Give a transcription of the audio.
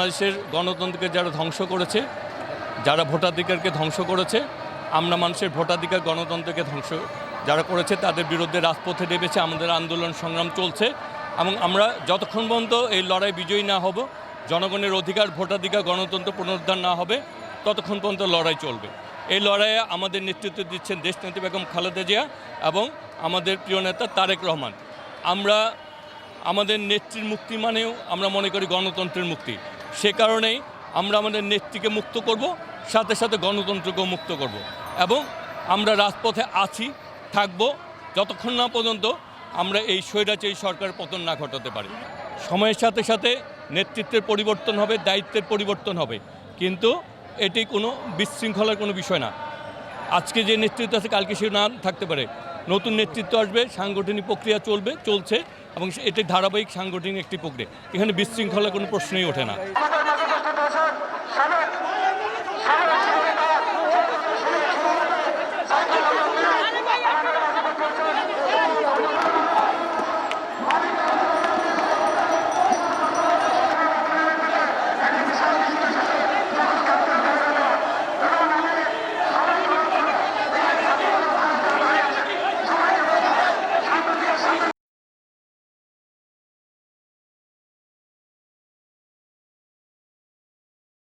বাংলাদেশের গণতন্ত্রকে যারা ধ্বংস করেছে, যারা ভোটাধিকারকে ধ্বংস করেছে, আমরা মানুষের ভোটাধিকার গণতন্ত্রকে ধ্বংস যারা করেছে, তাদের বিরুদ্ধে রাজপথে নেমেছে, আমাদের আন্দোলন সংগ্রাম চলছে এবং আমরা যতক্ষণ পর্যন্ত এই লড়াই বিজয়ী না হব, জনগণের অধিকার, ভোটাধিকার, গণতন্ত্র পুনরুদ্ধার না হবে, ততক্ষণ পর্যন্ত লড়াই চলবে। এই লড়াইয়ে আমাদের নেতৃত্ব দিচ্ছেন দেশনেত্রী বেগম খালেদা জিয়া এবং আমাদের প্রিয় নেতা তারেক রহমান। আমরা আমাদের নেত্রীর মুক্তি মানেও আমরা মনে করি গণতন্ত্রের মুক্তি। সে কারণেই আমরা আমাদের নেত্রীকে মুক্ত করব, সাথে সাথে গণতন্ত্রকেও মুক্ত করব এবং আমরা রাজপথে আছি, থাকব, যতক্ষণ না পর্যন্ত আমরা এই স্বৈরাচারী সরকার পতন না ঘটাতে পারি। সময়ের সাথে সাথে নেতৃত্বের পরিবর্তন হবে, দায়িত্বের পরিবর্তন হবে, কিন্তু এটি কোনো বিশৃঙ্খলার কোনো বিষয় না। আজকে যে নেতৃত্ব আছে, কালকে সে না থাকতে পারে। নতুন নেতৃত্ব আসবে, সাংগঠনিক প্রক্রিয়া চলবে, চলছে, এবং এটি ধারাবাহিক সাংগঠনিক একটি প্রক্রিয়া। এখানে বিশৃঙ্খলা কোনো প্রশ্নই ওঠে না।